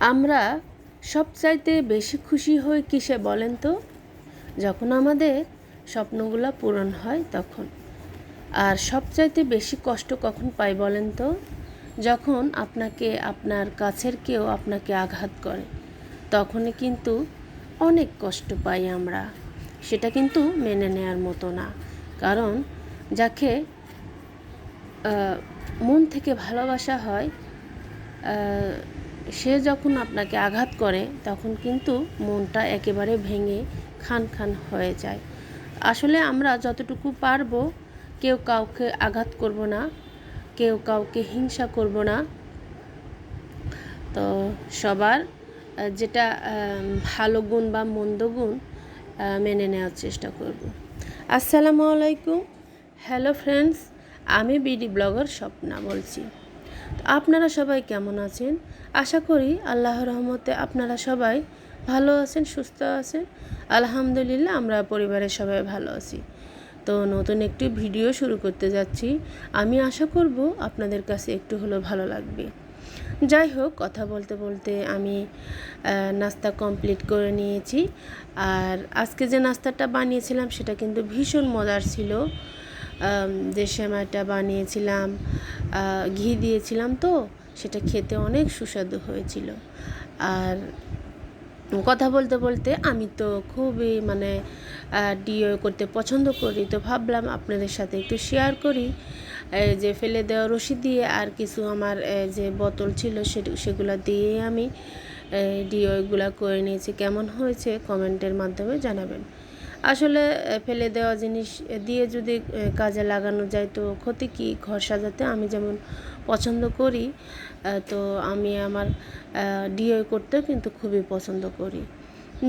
আমরা সবচাইতে বেশি খুশি হই কিসে বলেন তো? যখন আমাদের স্বপ্নগুলো পূরণ হয় তখন। আর সবচাইতে বেশি কষ্ট কখন পাই বলেন তো? যখন আপনাকে আপনার কাছের কেউ আপনাকে আঘাত করে, তখনই কিন্তু অনেক কষ্ট পাই আমরা। সেটা কিন্তু মেনে নেওয়ার মতো না। কারণ যাকে মন থেকে ভালোবাসা হয় সে যখন আপনাকে আঘাত করে, তখন কিন্তু মনটা একেবারে ভেঙে খান খান হয়ে যায়। আসলে আমরা যতটুকু পারব, কেউ কাউকে আঘাত করব না, কেউ কাউকে হিংসা করব না। তো সবার যেটা ভালো গুণ বা মন্দ গুণ মেনে নেওয়ার চেষ্টা করব। আসসালামু আলাইকুম। হ্যালো ফ্রেন্ডস আমি বিডি ব্লগার স্বপ্না বলছি। আপনারা সবাই কেমন আছেন? আশা করি আল্লাহ রহমতে আপনারা সবাই ভালো আছেন, সুস্থ আছেন। আলহামদুলিল্লাহ আমরা পরিবারের সবাই ভালো আছি। তো নতুন একটি ভিডিও শুরু করতে যাচ্ছি। আমি আশা করব আপনাদের কাছে একটু হলেও ভালো লাগবে। যাই হোক, কথা বলতে বলতে আমি নাস্তা কমপ্লিট করে নিয়েছি। আর আজকে যে নাস্তাটা বানিয়েছিলাম সেটা কিন্তু ভীষণ মজার ছিল। যে সেমাইটা বানিয়েছিলাম ঘি দিয়েছিলাম তো, সেটা খেতে অনেক সুস্বাদু হয়েছিল। আর কথা বলতে বলতে আমি তো খুবই মানে ডিও করতে পছন্দ করি। তো ভাবলাম আপনাদের সাথে একটু শেয়ার করি। যে ফেলে দেওয়া রশি দিয়ে আর কিছু আমার যে বোতল ছিল সে- সেগুলো দিয়ে আমি ডিওগুলো করে নিয়েছি। কেমন হয়েছে কমেন্টের মাধ্যমে জানাবেন। আসলে ফেলে দেওয়া জিনিস দিয়ে যদি কাজে লাগানো যায়, তো ক্ষতি কী ঘর সাজাতে? আমি যেমন পছন্দ করি তো আমি আমার ডিও করতেও কিন্তু খুবই পছন্দ করি।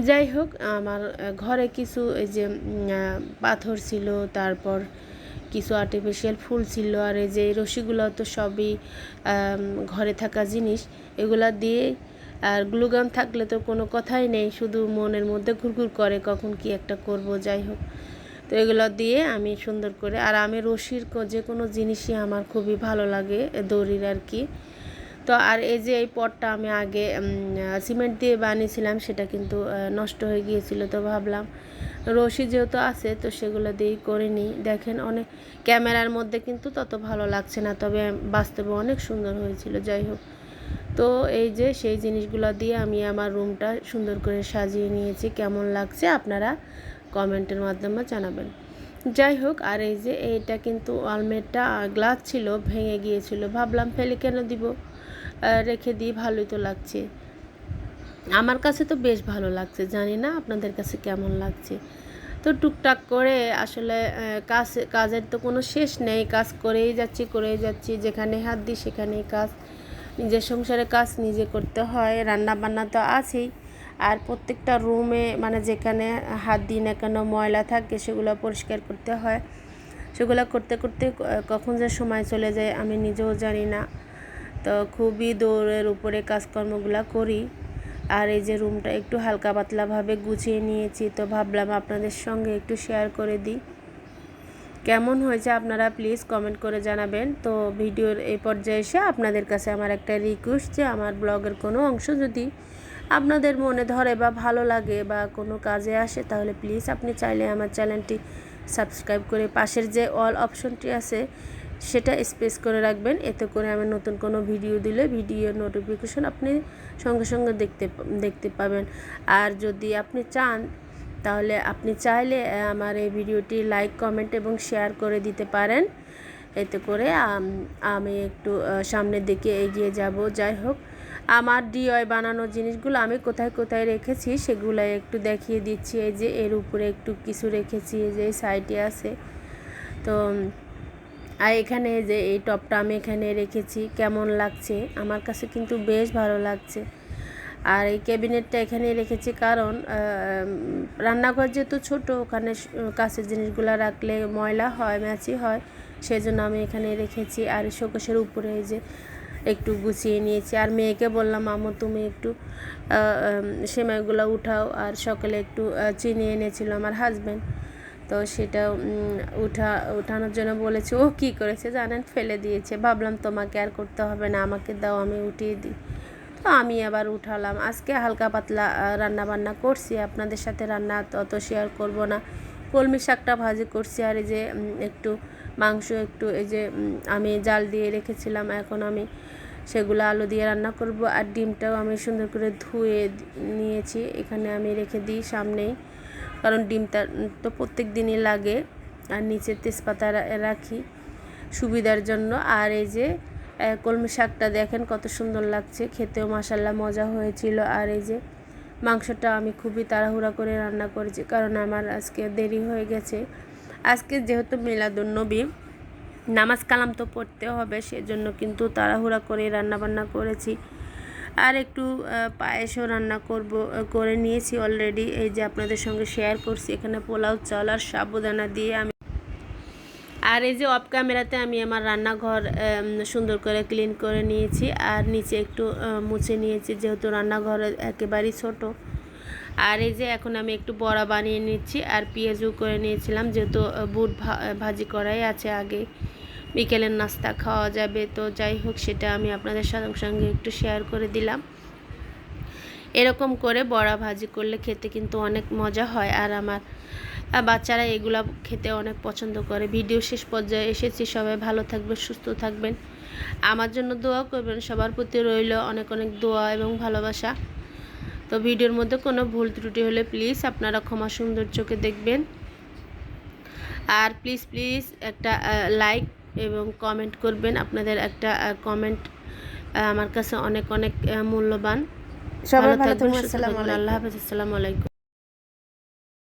যাই হোক, আমার ঘরে কিছু এই যে পাথর ছিল, তারপর কিছু আর্টিফিশিয়াল ফুল ছিল, আর এই যে রশিগুলো তো সবই ঘরে থাকা জিনিস, এগুলা দিয়ে আর গ্লুগান থাকলে তো কোনো কথাই নেই, শুধু মনের মধ্যে ঘুরঘুর করে কখন কি একটা করব, যাই হোক। তো এগুলো দিয়ে আমি সুন্দর করে, আর আমি রশির যে কোনো জিনিসই আমার খুবই ভালো লাগে দড়ির আর কি। তো আর এই যে এই পটটা আমি আগে সিমেন্ট দিয়ে বানিয়েছিলাম, সেটা কিন্তু নষ্ট হয়ে গিয়েছিল তো ভাবলাম। রশি যেহেতু আছে, তো সেগুলো দিয়েই করে নিই। দেখেন অনেক, ক্যামেরার মধ্যে কিন্তু তত ভালো লাগছে না, তবে বাস্তবে অনেক সুন্দর হয়েছিল, যাই হোক। তো এই যে সেই জিনিসগুলো দিয়ে আমি আমার রুমটা সুন্দর করে সাজিয়ে নিয়েছি। কেমন লাগছে আপনারা কমেন্টের মাধ্যমে জানাবেন। যাই হোক, আর এই যে এইটা কিন্তু আলমেটটা গ্লাস ছিল, ভেঙে গিয়েছিল। ভাবলাম ফেলে কেন দিব? রেখে দিই, ভালোই তো লাগছে। আমার কাছে তো বেশ ভালো লাগছে, জানি না আপনাদের কাছে কেমন লাগছে। তো টুকটাক করে আসলে কাজ কাজের তো কোনো শেষ নেই, কাজ করেই যাচ্ছি করেই যাচ্ছি, যেখানে হাত দিই সেখানেই কাজ। নিজের সংসারে কাজ নিজে করতে হয় রান্না বান্না তো আছেই। আর প্রত্যেকটা রুমে মানে যেখানে হাত দিই না কেন, ময়লা থাকে, সেগুলো পরিষ্কার করতে হয়। সেগুলো করতে করতে কখন যে সময় চলে যায় আমি নিজেও জানি না। তো খুবই দৌড়ের উপরে কাজকর্মগুলো করি। আর এই যে রুমটা একটু হালকা পাতলাভাবে গুছিয়ে নিয়েছি, তো ভাবলাম আপনাদের সঙ্গে একটু শেয়ার করে দিই। কেমন হয়েছে আপনারা প্লিজ কমেন্ট করে জানাবেন। তো ভিডিওর এই পর্যায়ে এসে আপনাদের কাছে আমার একটা রিকোয়েস্ট যে আমার ব্লগের কোনো অংশ যদি আপনাদের মনে ধরে বা ভালো লাগে বা কোনো কাজে আসে, তাহলে প্লিজ আপনি চাইলে আমার চ্যানেলটি সাবস্ক্রাইব করে পাশের যে অল অপশনটি আছে, সেটা স্পেস করে রাখবেন। এতে করে আমি নতুন কোনো ভিডিও দিলে ভিডিওর নোটিফিকেশন আপনি সঙ্গে সঙ্গে দেখতে দেখতে পাবেন। আর যদি আপনি চান তাহলে আপনি চাইলে আমার এই ভিডিওটি লাইক কমেন্ট এবং শেয়ার করে দিতে পারেন। এতে করে, আমি একটু সামনের দিকে এগিয়ে যাব। যাই হোক, আমার ডিওয়াই বানানো জিনিসগুলো আমি কোথায় কোথায় রেখেছি সেগুলো একটু দেখিয়ে দিচ্ছি। এই যে, এর উপরে একটু কিছু রেখেছি, এই যে সাইডে আছে। তো, আর এখানে যে, এই টপটা আমি এখানে রেখেছি। কেমন লাগছে? আমার কাছে কিন্তু বেশ ভালো লাগছে। আর এই ক্যাবিনেটটা এখানে রেখেছি কারণ রান্নাঘর যেহেতু ছোট, ওখানে কাছের জিনিসগুলো রাখলে ময়লা হয়, ম্যাচি হয়, সেজন্য আমি এখানে রেখেছি। আর এই শোকেশের উপরে যে একটু গুছিয়ে নিয়েছি। আর মেয়েকে বললাম আমো তুমি একটু সেমাইগুলো উঠাও। আর সকালে একটু চিনি এনেছিল আমার হাজব্যান্ড তো সেটা উঠা, উঠানোর জন্য বলেছে, ও কী করেছে জানেন? ফেলে দিয়েছে। ভাবলাম, তোমাকে আর করতে হবে না, আমাকে দাও, আমি উঠিয়ে দিই। তো আমি আবার উঠালাম। আজকে হালকা পাতলা রান্না বান্না করছি। আপনাদের সাথে রান্না তত শেয়ার করব না। কলমি শাকটা ভাজি করছি আর এই যে একটু মাংস, একটু এই যে আমি জাল দিয়ে রেখেছিলাম। এখন আমি সেগুলো আলু দিয়ে রান্না করব আর ডিমটাও আমি সুন্দর করে ধুয়ে নিয়েছি। এখানে আমি রেখে দিই সামনেই, কারণ ডিমটা তো প্রত্যেক দিনই লাগে। আর নিচে তেজপাতা রাখি সুবিধার জন্য। আর এই যে কলমি শাকটা দেখেন কত সুন্দর লাগছে। খেতেও মাসাল্লাহ মজা হয়েছিল। আর এই যে মাংসটা আমি খুবই তাড়াহুড়া করে রান্না করেছি, কারণ আমার আজকে দেরি হয়ে গেছে। আজকে যেহেতু মিলাদুন্নবী, নামাজ কালাম তো পড়তে হবে, সেজন্য কিন্তু তাড়াহুড়া করে রান্না বান্না করেছি। আর একটু পায়েসও রান্না করব, করে নিয়েছি অলরেডি। এই যে আপনাদের সঙ্গে শেয়ার করছি, এখানে পোলাও, চাল আর সাবুদানা দিয়ে আমি আর এই যে অফ ক্যামেরাতে আমি আমার রান্নাঘর সুন্দর করে ক্লিন করে নিয়েছি। আর নিচে একটু মুছে নিয়েছি, যেহেতু রান্নাঘর একেবারেই ছোট। আর এই যে এখন আমি একটু বড়া বানিয়ে নিচ্ছি, আর পেঁয়াজও করে নিয়েছিলাম, যেহেতু বুট ভাজি করাই আছে আগে। বিকেলের নাস্তা খাওয়া যাবে, তো যাই হোক, সেটা আমি আপনাদের সঙ্গে সঙ্গে একটু শেয়ার করে দিলাম। এরকম করে বড়া ভাজি করলে খেতে কিন্তু অনেক মজা হয়। আর আমার বাচ্চারা এগুলা খেতে অনেক পছন্দ করে। ভিডিও শেষ পর্যায়ে এসেছি সবাই ভালো থাকবেন সুস্থ থাকবেন। আমার জন্য দোয়া করবেন সবার প্রতি রইল অনেক অনেক দোয়া এবং ভালোবাসা। তো ভিডিওর মধ্যে কোনো ভুল ত্রুটি হলে প্লিজ আপনারা ক্ষমা সুন্দর চোখে দেখবেন। আর প্লিজ প্লিজ একটা লাইক এবং কমেন্ট করবেন। আপনাদের একটা কমেন্ট আমার কাছে অনেক অনেক মূল্যবান। সবাই ভালো থাকবেন আল্লাহ হাফেজ আসসালামু আলাইকুম।